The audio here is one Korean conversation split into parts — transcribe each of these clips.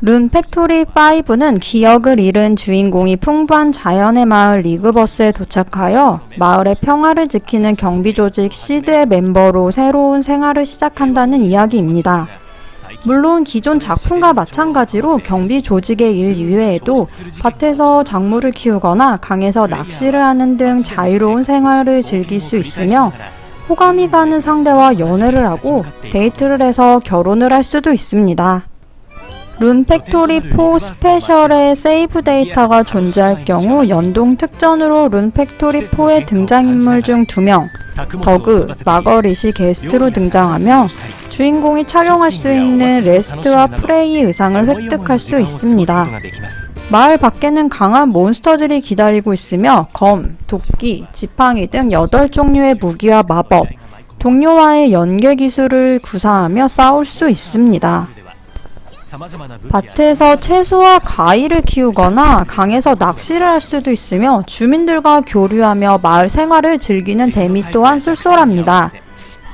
룬 팩토리 5는 기억을 잃은 주인공이 풍부한 자연의 마을 리그버스에 도착하여 마을의 평화를 지키는 경비 조직 시드의 멤버로 새로운 생활을 시작한다는 이야기입니다. 물론 기존 작품과 마찬가지로 경비 조직의 일 이외에도 밭에서 작물을 키우거나 강에서 낚시를 하는 등 자유로운 생활을 즐길 수 있으며 호감이 가는 상대와 연애를 하고 데이트를 해서 결혼을 할 수도 있습니다. 룬 팩토리 4 스페셜의 세이브 데이터가 존재할 경우 연동 특전으로 룬 팩토리 4의 등장인물 중 2명, 더그, 마거릿이 게스트로 등장하며 주인공이 착용할 수 있는 레스트와 프레이 의상을 획득할 수 있습니다. 마을 밖에는 강한 몬스터들이 기다리고 있으며 검, 도끼, 지팡이 등 8종류의 무기와 마법, 동료와의 연계 기술을 구사하며 싸울 수 있습니다. 밭에서 채소와 과일을 키우거나 강에서 낚시를 할 수도 있으며 주민들과 교류하며 마을 생활을 즐기는 재미 또한 쏠쏠합니다.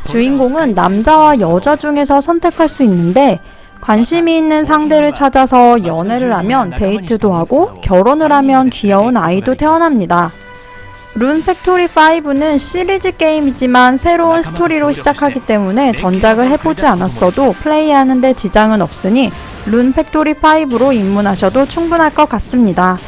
주인공은 남자와 여자 중에서 선택할 수 있는데 관심이 있는 상대를 찾아서 연애를 하면 데이트도 하고 결혼을 하면 귀여운 아이도 태어납니다. 룬 팩토리 5는 시리즈 게임이지만 새로운 스토리로 시작하기 때문에 전작을 해보지 않았어도 플레이하는데 지장은 없으니 룬 팩토리 5로 입문하셔도 충분할 것 같습니다.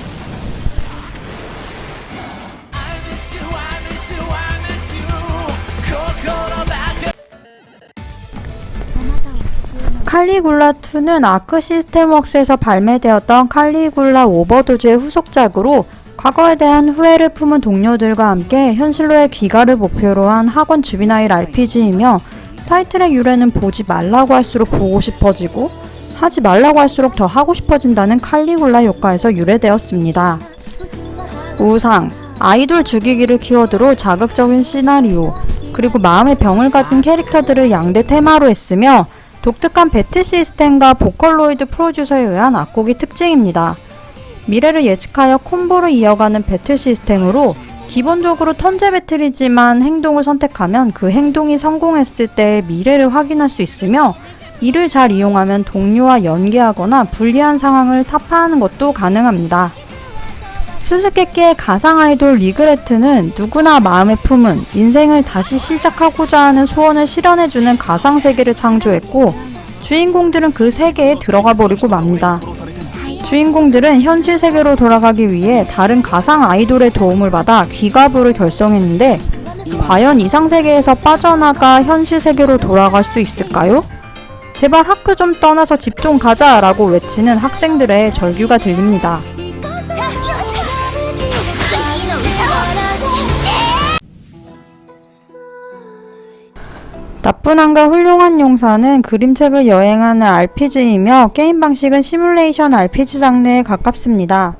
칼리굴라 2는 아크 시스템웍스에서 발매되었던 칼리굴라 오버도즈의 후속작으로 과거에 대한 후회를 품은 동료들과 함께 현실로의 귀가를 목표로 한 학원 주비나일 RPG이며 타이틀의 유래는 보지 말라고 할수록 보고 싶어지고 하지 말라고 할수록 더 하고 싶어진다는 칼리굴라 효과에서 유래되었습니다. 우상, 아이돌 죽이기를 키워드로 자극적인 시나리오, 그리고 마음의 병을 가진 캐릭터들을 양대 테마로 했으며 독특한 배틀 시스템과 보컬로이드 프로듀서에 의한 악곡이 특징입니다. 미래를 예측하여 콤보를 이어가는 배틀 시스템으로 기본적으로 턴제 배틀이지만 행동을 선택하면 그 행동이 성공했을 때 미래를 확인할 수 있으며 이를 잘 이용하면 동료와 연계하거나 불리한 상황을 타파하는 것도 가능합니다. 수수께끼의 가상 아이돌 리그레트는 누구나 마음에 품은 인생을 다시 시작하고자 하는 소원을 실현해주는 가상 세계를 창조했고 주인공들은 그 세계에 들어가 버리고 맙니다. 주인공들은 현실 세계로 돌아가기 위해 다른 가상 아이돌의 도움을 받아 귀가부를 결성했는데 과연 이상 세계에서 빠져나가 현실 세계로 돌아갈 수 있을까요? 제발 학교 좀 떠나서 집 좀 가자 라고 외치는 학생들의 절규가 들립니다. 나쁜 한과 훌륭한 용사는 그림책을 여행하는 RPG이며 게임 방식은 시뮬레이션 RPG 장르에 가깝습니다.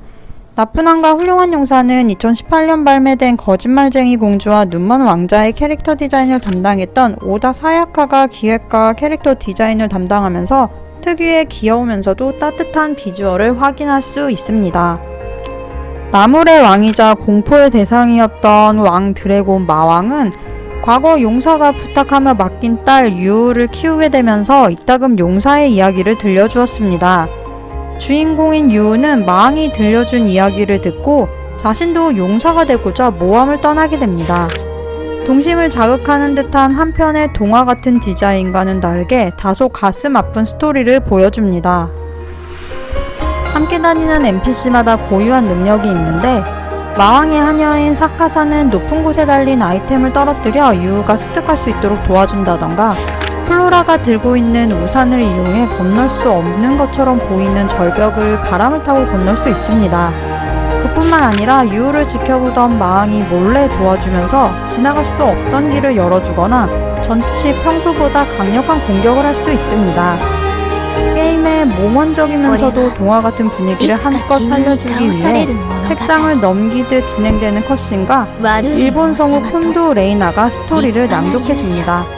나쁜 한과 훌륭한 용사는 2018년 발매된 거짓말쟁이 공주와 눈먼 왕자의 캐릭터 디자인을 담당했던 오다 사야카가 기획과 캐릭터 디자인을 담당하면서 특유의 귀여우면서도 따뜻한 비주얼을 확인할 수 있습니다. 마물의 왕이자 공포의 대상이었던 왕 드래곤 마왕은 과거 용사가 부탁하며 맡긴 딸 유우를 키우게 되면서 이따금 용사의 이야기를 들려주었습니다. 주인공인 유우는 마왕이 들려준 이야기를 듣고 자신도 용사가 되고자 모함을 떠나게 됩니다. 동심을 자극하는 듯한 한편의 동화 같은 디자인과는 다르게 다소 가슴 아픈 스토리를 보여줍니다. 함께 다니는 NPC마다 고유한 능력이 있는데 마왕의 하녀인 사카사는 높은 곳에 달린 아이템을 떨어뜨려 유우가 습득할 수 있도록 도와준다던가 플로라가 들고 있는 우산을 이용해 건널 수 없는 것처럼 보이는 절벽을 바람을 타고 건널 수 있습니다. 그뿐만 아니라 유우를 지켜보던 마왕이 몰래 도와주면서 지나갈 수 없던 길을 열어주거나 전투 시 평소보다 강력한 공격을 할 수 있습니다. 게임의 몽환적이면서도 동화 같은 분위기를 한껏 살려주기 위해 책장을 넘기듯 진행되는 컷신과 일본 성우 콘도 레이나가 스토리를 낭독해줍니다.